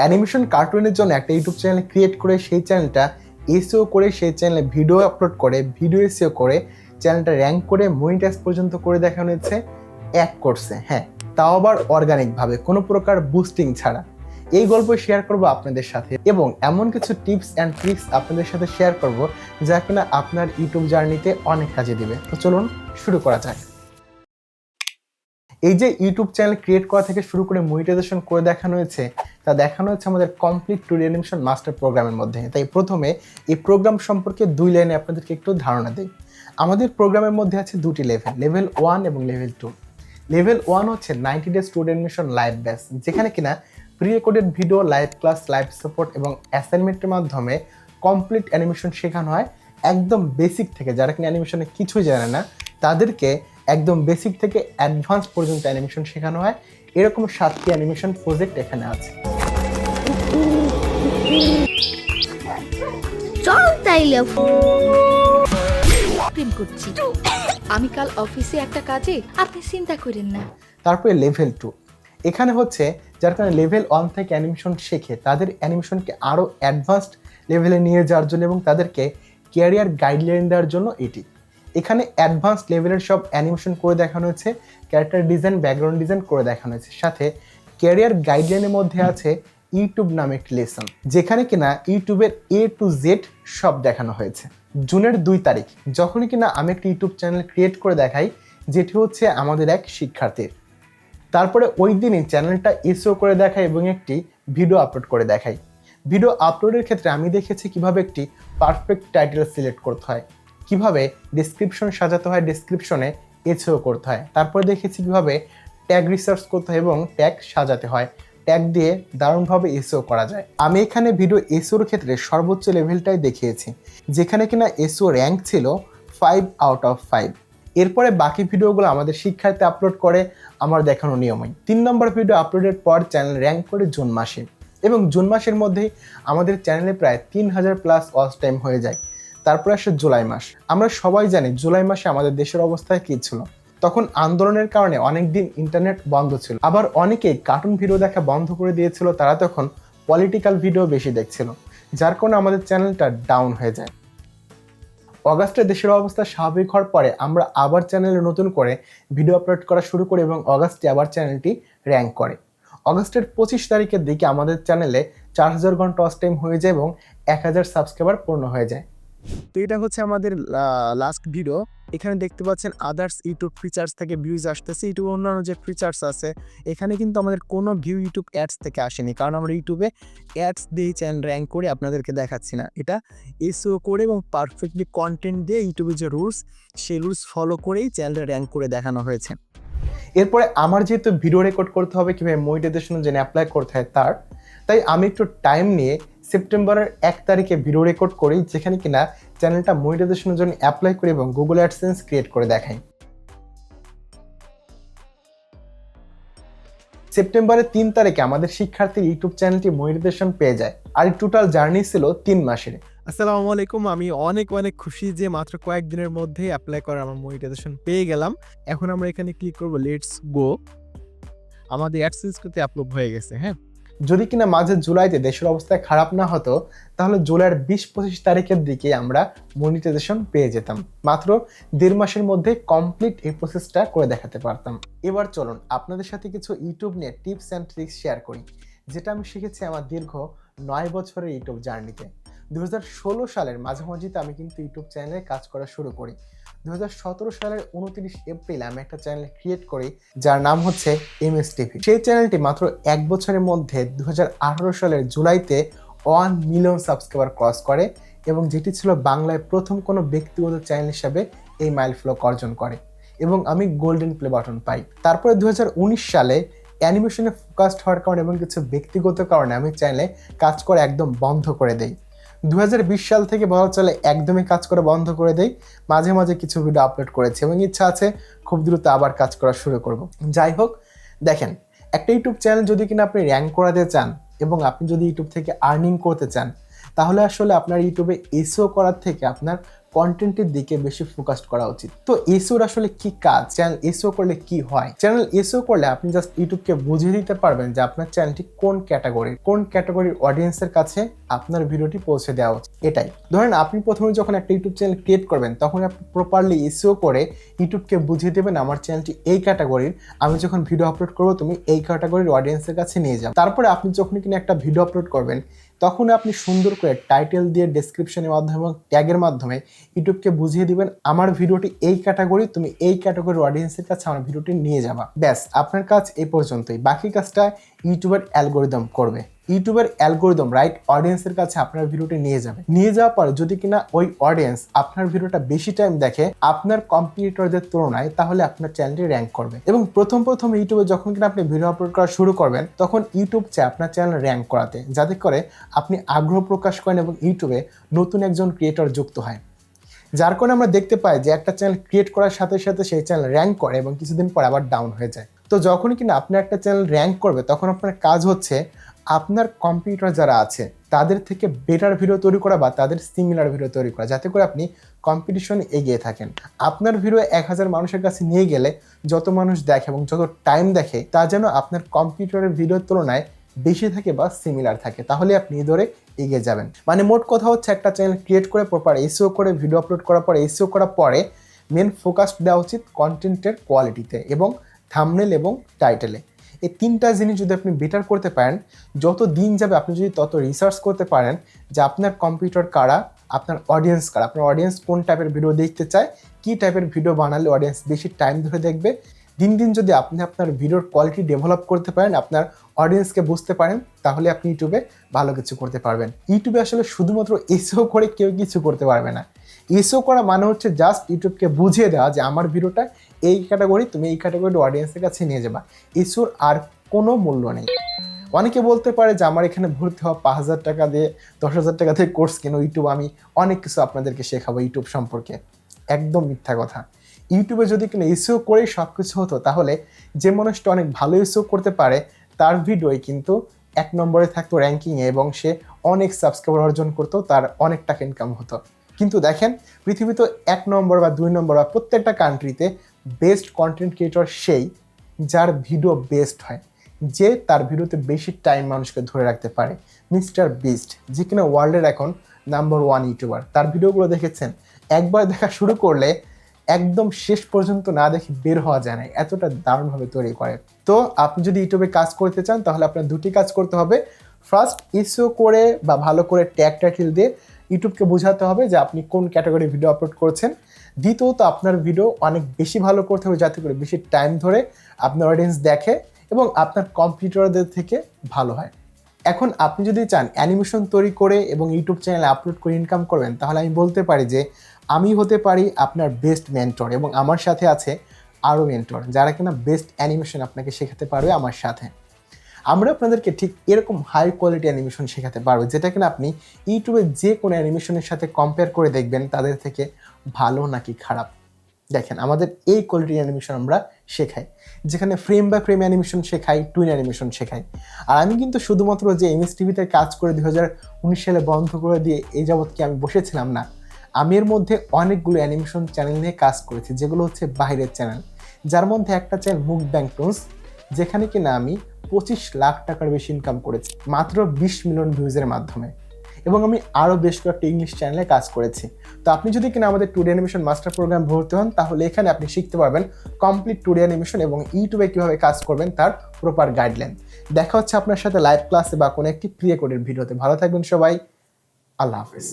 Animation কার্টুনের জন্য একটা ইউটিউব চ্যানেল ক্রিয়েট করে সেই চ্যানেলটা এসিও করে সেই চ্যানেলে ভিডিও আপলোড করে ভিডিও এসিও করে, চ্যানেলটা র্যাঙ্ক করে মনিটাইজ পর্যন্ত করে দেখানো হয়েছে এক করছে হ্যাঁ। তাও আবার অর্গানিকভাবে কোনো প্রকার বুস্টিং ছাড়া। এই গল্প শেয়ার করব আপনাদের সাথে এবং এমন কিছু টিপস অ্যান্ড ট্রিক্স আপনাদের সাথে শেয়ার করব যা কিনা আপনার ইউটিউব জার্নিতে অনেক কাজে দিবে। তো চলুন শুরু করা যাক। এই যে ইউটিউব চ্যানেল ক্রিয়েট করা থেকে শুরু করে মনিটাইজেশন করে দেখানো হয়েছে, তা দেখানো হচ্ছে আমাদের কমপ্লিট টু অ্যানিমেশন মাস্টার প্রোগ্রামের মধ্যে। তাই প্রথমে এই প্রোগ্রাম সম্পর্কে দুই লাইনে আপনাদেরকে একটু ধারণা দিই। আমাদের প্রোগ্রামের মধ্যে আছে দুটি লেভেল লেভেল ওয়ান এবং লেভেল টু লেভেল ওয়ান হচ্ছে ninety day student mission live batch যেখানে কিনা pre recorded video live class live support এবং অ্যাসাইনমেন্টের মাধ্যমে কমপ্লিট অ্যানিমেশন শেখানো হয়। একদম বেসিক থেকে, যারা কিনা অ্যানিমেশনে কিছুই জানে না, তাদেরকে একদম বেসিক থেকে অ্যাডভান্স পর্যন্ত অ্যানিমেশন শেখানো হয়। এরকম সাতটি অ্যানিমেশন প্রজেক্ট এখানে আছে। চল তাইলে। করছি। আমি কাল অফিসে একটা কাজে আপনি চিন্তা করেন না। তারপরে লেভেল টু এখানে হচ্ছে যার কারণে লেভেল ওয়ান থেকে অ্যানিমেশন শেখে তাদের অ্যানিমেশনকে আরও অ্যাডভান্সড লেভেলে নিয়ে যাওয়ার জন্য এবং তাদেরকে ক্যারিয়ার গাইডলাইন দেওয়ার জন্য এটি। এখানে অ্যাডভান্স লেভেলের সব অ্যানিমেশন করে দেখানো হয়েছে ক্যারেক্টার ডিজাইন ব্যাকগ্রাউন্ড ডিজাইন করে দেখানো হয়েছে। সাথে ক্যারিয়ার গাইডলাইনের মধ্যে আছে ইউটিউব নামে একটি লেসন যেখানে কিনা ইউটিউবের এ টু জেড সব দেখানো হয়েছে। জুনের দুই তারিখ, যখনই কিনা আমি একটি ইউটিউব চ্যানেল ক্রিয়েট করে দেখাই, যেটি হচ্ছে আমাদের এক শিক্ষার্থীর। তারপরে ওই দিনই চ্যানেলটা এসও করে দেখাই এবং একটি ভিডিও আপলোড করে দেখাই। ভিডিও আপলোডের ক্ষেত্রে আমি দেখেছি কীভাবে একটি পারফেক্ট টাইটেল সিলেক্ট করতে হয়। কীভাবে ডিসক্রিপশন সাজাতে হয় ডিসক্রিপশনে এসও করতে হয়, তারপরে দেখেছি কীভাবে ট্যাগ রিসার্চ করতে হয় এবং ট্যাগ সাজাতে হয়। ট্যাগ দিয়ে দারুণভাবে এসও করা যায়। আমি এখানে ভিডিও এসওর ক্ষেত্রে সর্বোচ্চ লেভেলটাই দেখিয়েছি, যেখানে কিনা এসও র্যাঙ্ক ছিল ফাইভ আউট অফ ফাইভ এরপরে বাকি ভিডিওগুলো আমাদের শিক্ষার্থী আপলোড করে, আমার দেখানো নিয়মই। তিন নম্বর ভিডিও আপলোডের পর চ্যানেল র্যাঙ্ক করে জুন মাসে। এবং জুন মাসের মধ্যেই আমাদের চ্যানেলে প্রায় তিন হাজার প্লাস ওয়াচ টাইম হয়ে যায়। তারপরে আসে জুলাই মাস। আমরা সবাই জানি জুলাই মাসে আমাদের দেশের অবস্থায় কী ছিল। তখন আন্দোলনের কারণে অনেক দিন ইন্টারনেট বন্ধ ছিল। আবার অনেকেই কার্টুন ভিডিও দেখা বন্ধ করে দিয়েছিল। তারা তখন পলিটিক্যাল ভিডিও বেশি দেখছিল, যার কারণে আমাদের চ্যানেলটা ডাউন হয়ে যায়। অগাস্টে দেশের অবস্থা স্বাভাবিক হওয়ার পরে আমরা আবার চ্যানেলে নতুন করে ভিডিও আপলোড করা শুরু করি এবং অগাস্টে আবার চ্যানেলটি র্যাঙ্ক করে। অগাস্টের পঁচিশ তারিখের দিকে আমাদের চ্যানেলে চার হাজার ঘণ্টা ওয়াচ টাইম হয়ে যায় এবং এক হাজার সাবস্ক্রাইবার পূর্ণ হয়ে যায়। তো এটা হচ্ছে আমাদের লাস্ট ভিডিও এখানে দেখতে পাচ্ছেন আদার্স ইউটিউব ফিচার্স থেকে ভিউজ আসতেছে। ইউটিউব অন্যান্য যে ফিচার্স আছে, এখানে কিন্তু আমাদের কোনো ভিউ ইউটিউব অ্যাডস থেকে আসেনি। কারণ আমরা ইউটিউবে অ্যাডস দিয়ে চ্যানেল র্যাঙ্ক করে আপনাদেরকে দেখাচ্ছি না। এটা এসও করে এবং পারফেক্টলি কন্টেন্ট দিয়ে ইউটিউবের যে রুলস সেই রুলস ফলো করেই চ্যানেলটা র্যাঙ্ক করে দেখানো হয়েছে। এরপরে আমার যেহেতু ভিডিও রেকর্ড করতে হবে কীভাবে মনিটাইজেশনের জন্য অ্যাপ্লাই করতে হয় তার, তাই আমি একটু টাইম নিয়ে সেপ্টেম্বরের এক তারিখে ভিডিও রেকর্ড করি, যেখানে কিনা চ্যানেলটা মনিটাইজেশনের জন্য অ্যাপ্লাই করি এবং গুগল অ্যাডসেন্স ক্রিয়েট করে দেখাই। সেপ্টেম্বরের তিন তারিখে আমাদের শিক্ষার্থীর ইউটিউব চ্যানেলটি মনিটাইজেশন পেয়ে যায়। আর টোটাল জার্নি ছিল তিন মাসের। আসসালামু আলাইকুম, আমি অনেক অনেক খুশি যে মাত্র কয়েকদিনের মধ্যেই অ্যাপ্লাই করে আমার মনিটাইজেশন পেয়ে গেলাম। এখন আমরা এখানে ক্লিক করব লেটস গো আমাদের অ্যাডসেন্স করতে আপলোড হয়ে গেছে হ্যাঁ? যদি কিনা মাঝে জুলাইতে দেশের অবস্থা খারাপ না হতো, তাহলে জুলাইয়ের বিশ পঁচিশ তারিখের দিকে আমরা মনিটাইজেশন পেয়ে যেতাম। মাত্র দেড় মাসের মধ্যে কমপ্লিট এই প্রসেসটা করে দেখাতে পারতাম। এবার চলুন আপনাদের সাথে কিছু ইউটিউব নিয়ে টিপস অ্যান্ড ট্রিক্স শেয়ার করি, যেটা আমি শিখেছি আমার দীর্ঘ নয় বছরের ইউটিউব জার্নিতে দু হাজার ষোলো সালের মাঝামাঝিতে আমি কিন্তু ইউটিউব চ্যানেলে কাজ করা শুরু করি। দু হাজার সতেরো সালের উনত্রিশ এপ্রিল আমি একটা চ্যানেল ক্রিয়েট করি, যার নাম হচ্ছে এম এস টিভি সেই চ্যানেলটি মাত্র এক বছরের মধ্যে দু হাজার আঠারো সালের জুলাইতে ওয়ান মিলিয়ন সাবস্ক্রাইবার ক্রস করে এবং যেটি ছিল বাংলায় প্রথম কোনো ব্যক্তিগত চ্যানেল হিসাবে এই মাইল ফ্লক অর্জন করে এবং আমি গোল্ডেন প্লে বাটন পাই। তারপরে দু হাজার উনিশ সালে অ্যানিমেশনে ফোকাসড হওয়ার কারণে এবং কিছু ব্যক্তিগত কারণে আমি চ্যানেলে কাজ করা একদম বন্ধ করে দেই। দু হাজার বিশ সাল থেকে বলা চলে একদমই কাজ করা বন্ধ করে দেয় মাঝে মাঝে কিছু ভিডিও আপলোড করেছি এবং ইচ্ছা আছে খুব দ্রুত আবার কাজ করা শুরু করব। যাই হোক, দেখেন, একটা ইউটিউব চ্যানেল যদি কিনা আপনি র্যাঙ্ক করাতে চান এবং আপনি যদি ইউটিউব থেকে আর্নিং করতে চান, তাহলে আসলে আপনার ইউটিউবে এসও করার থেকে আপনার কন্টেন্টের দিকে বেশি ফোকাস করা উচিত। তো এসওর আসলে কি কাজ? চ্যানেল এসও করলে কি হয়? চ্যানেল এসও করলে আপনি জাস্ট ইউটিউবকে বুঝিয়ে দিতে পারবেন যে আপনার চ্যানেলটি কোন ক্যাটাগরির কোন ক্যাটাগরির অডিয়েন্সের কাছে আপনার ভিডিওটি পৌঁছে দেওয়া উচিত। এটাই। ধরেন আপনি প্রথমে যখন একটা ইউটিউব চ্যানেল ক্রিয়েট করবেন, তখন আপনি প্রপারলি এসও করে ইউটিউবকে বুঝিয়ে দেবেন, আমার চ্যানেলটি এই ক্যাটাগরির আমি যখন ভিডিও আপলোড করব, তুমি এই ক্যাটাগরির অডিয়েন্সের কাছে নিয়ে যাও। তারপরে আপনি যখন কিনা একটা ভিডিও আপলোড করবেন তখন আপনি সুন্দর করে টাইটেল দিয়ে ডেসক্রিপশনের মাধ্যমে এবং ট্যাগের মাধ্যমে ইউটিউবকে বুঝিয়ে দিবেন, আমার ভিডিওটি এই ক্যাটাগরি তুমি এই ক্যাটাগরির অডিয়েন্সের কাছে আমার ভিডিওটি নিয়ে যাবা। ব্যাস, আপনার কাজ এই পর্যন্তই। বাকি কাজটা ইউটিউবের অ্যালগোরিদম করবে। ইউটিউবের অ্যালগোরিদম রাইট অডিয়েন্সের কাছে আপনার ভিডিওটি নিয়ে যাবে। নিয়ে যাওয়ার পরে যদি কিনা ওই অডিয়েন্স আপনার ভিডিওটা বেশি টাইম দেখে, আপনার কম্পিটিটরদের তুলনায় তাহলে আপনার চ্যানেলটি র্যাঙ্ক করবে। এবং প্রথম প্রথম ইউটিউবে যখন কিনা আপনি ভিডিও আপলোড করা শুরু করবেন, তখন ইউটিউব চায় আপনার চ্যানেল র্যাঙ্ক করাতে, যাতে করে আপনি আগ্রহ প্রকাশ করেন এবং ইউটিউবে নতুন একজন ক্রিয়েটর যুক্ত হয়। যার কারণে আমরা দেখতে পাই যে একটা চ্যানেল ক্রিয়েট করার সাথে সাথে সেই চ্যানেল র্যাঙ্ক করে এবং কিছুদিন পর আবার ডাউন হয়ে যায়। তো যখনই কিনা আপনি একটা চ্যানেল র্যাঙ্ক করবে, তখন আপনার কাজ হচ্ছে আপনার কম্পিউটার যারা আছে, তাদের থেকে বেটার ভিডিও তৈরি করা বা তাদের সিমিলার ভিডিও তৈরি করা। যাতে করে আপনি কম্পিটিশন এগিয়ে থাকেন। আপনার ভিডিও এক হাজার মানুষের কাছে নিয়ে গেলে যত মানুষ দেখে এবং যত টাইম দেখে, তা যেন আপনার কম্পিউটারের ভিডিওর তুলনায় বেশি থাকে বা সিমিলার থাকে। তাহলে আপনি এই ধরে এগিয়ে যাবেন। মানে মোট কথা হচ্ছে একটা চ্যানেল ক্রিয়েট করে প্রপার এসিও করে ভিডিও আপলোড করার পরে এসিও করার পরে মেন ফোকাস দেওয়া উচিত কন্টেন্টের কোয়ালিটিতে এবং থামনেল এবং টাইটেলে এই তিনটা জিনিস যদি আপনি বেটার করতে পারেন, যত দিন যাবে আপনি যদি তত রিসার্চ করতে পারেন যে আপনার কম্পিউটার কারা, আপনার অডিয়েন্স কারা, আপনার অডিয়েন্স কোন টাইপের ভিডিও দেখতে চায়, কী টাইপের ভিডিও বানালে অডিয়েন্স বেশি টাইম ধরে দেখবে। দিন দিন যদি আপনি আপনার ভিডিওর কোয়ালিটি ডেভেলপ করতে পারেন, আপনার অডিয়েন্সকে বুঝতে পারেন, তাহলে আপনি ইউটিউবে ভালো কিছু করতে পারবেন। ইউটিউবে আসলে শুধুমাত্র এসেও করে কেউ কিছু করতে পারবে না। এসও করা মানে হচ্ছে জাস্ট ইউটিউবকে বুঝিয়ে দেওয়া যে আমার ভিডিওটা এই ক্যাটাগরি তুমি এই ক্যাটাগরির অডিয়েন্সের কাছে নিয়ে যাবা। এসোর আর কোনো মূল্য নেই। অনেকে বলতে পারে যে আমার এখানে ভর্তি হওয়া পাঁচ হাজার টাকা দিয়ে, দশ হাজার টাকা দিয়ে কোর্স কেন ইউটিউব আমি অনেক কিছু আপনাদেরকে শেখাবো ইউটিউব সম্পর্কে। একদম মিথ্যা কথা। ইউটিউবে যদি কিনা এসিও করেই সব কিছু হতো, তাহলে যে মানুষটা অনেক ভালো এসিও করতে পারে, তার ভিডিওই কিন্তু এক নম্বরে থাকতো র্যাঙ্কিংয়ে এবং সে অনেক সাবস্ক্রাইবার অর্জন করতো, তার অনেক টাকা ইনকাম হতো। কিন্তু দেখেন, পৃথিবী তো এক নম্বর বা দুই নম্বর বা প্রত্যেকটা কান্ট্রিতে বেস্ট কন্টেন্ট ক্রিয়েটর সেই যার ভিডিও বেস্ট হয়, যে তার ভিডিওতে বেশি টাইম মানুষকে ধরে রাখতে পারে। মিস্টার বিস্ট, যে কিনা ওয়ার্ল্ডের এখন নাম্বার ওয়ান ইউটিউবার তার ভিডিওগুলো দেখেছেন? একবার দেখা শুরু করলে একদম শেষ পর্যন্ত না দেখে বের হওয়া যায় না, এতটা দারুণভাবে তৈরি করে। তো আপনি যদি ইউটিউবে কাজ করতে চান, তাহলে আপনার দুটি কাজ করতে হবে। ফার্স্ট ইস্যু করে বা ভালো করে ট্যাগ টাইটেল দিয়ে ইউটিউবকে বোঝাতে হবে যে আপনি কোন ক্যাটাগরি ভিডিও আপলোড করছেন। দ্বিতীয়ত, আপনার ভিডিও অনেক বেশি ভালো করতে হবে, যাতে করে বেশি টাইম ধরে আপনার অডিয়েন্স দেখে এবং আপনার কম্পিউটারদের থেকে ভালো হয়। এখন আপনি যদি চান অ্যানিমেশন তৈরি করে এবং ইউটিউব চ্যানেলে আপলোড করে ইনকাম করবেন, তাহলে আমি বলতে পারি যে আমি হতে পারি আপনার বেস্ট মেন্টর এবং আমার সাথে আছে আরও মেন্টর যারা কিনা বেস্ট অ্যানিমেশন আপনাকে শেখাতে পারবে আমার সাথে। আমরা আপনাদেরকে ঠিক এরকম হাই কোয়ালিটি অ্যানিমেশন শেখাতে পারব, যেটা কিনা আপনি ইউটিউবে যে কোনো অ্যানিমেশনের সাথে কম্পেয়ার করে দেখবেন, তাদের থেকে ভালো নাকি খারাপ? দেখেন, আমাদের এই কোয়ালিটি অ্যানিমেশন আমরা শেখাই, যেখানে ফ্রেম বাই ফ্রেম অ্যানিমেশন শেখাই টুইন অ্যানিমেশন শেখাই। আর আমি কিন্তু শুধুমাত্র যে এমএস টিভিতে কাজ করে দুই হাজার উনিশ সালে বন্ধ করে দিয়ে এই যাবৎ কি আমি বসেছিলাম না, আমি এর মধ্যে অনেকগুলো অ্যানিমেশন চ্যানেল নিয়ে কাজ করেছি, যেগুলো হচ্ছে বাইরের চ্যানেল যার মধ্যে একটা চ্যানেল মুখ ব্যাংক যেখানে কিনা আমি পঁচিশ লাখ টাকার বেশি ইনকাম করেছি, মাত্র বিশ মিলিয়ন ভিউজের মাধ্যমে। এবং আমি আরও বেশ কয়েকটা ইংলিশ চ্যানেলে কাজ করেছি। তো আপনি যদি কিনা আমাদের টুডে অ্যানিমেশন মাস্টার প্রোগ্রাম ভর্তি হন, তাহলে এখানে আপনি শিখতে পারবেন কমপ্লিট টুডে অ্যানিমেশন এবং ইউটিউবে কীভাবে কাজ করবেন তার প্রপার গাইডলাইন দেখা হচ্ছে আপনার সাথে লাইভ ক্লাসে বা কোনো একটি প্রিয় কোডের ভিডিওতে ভালো থাকবেন সবাই। আল্লাহ হাফিজ।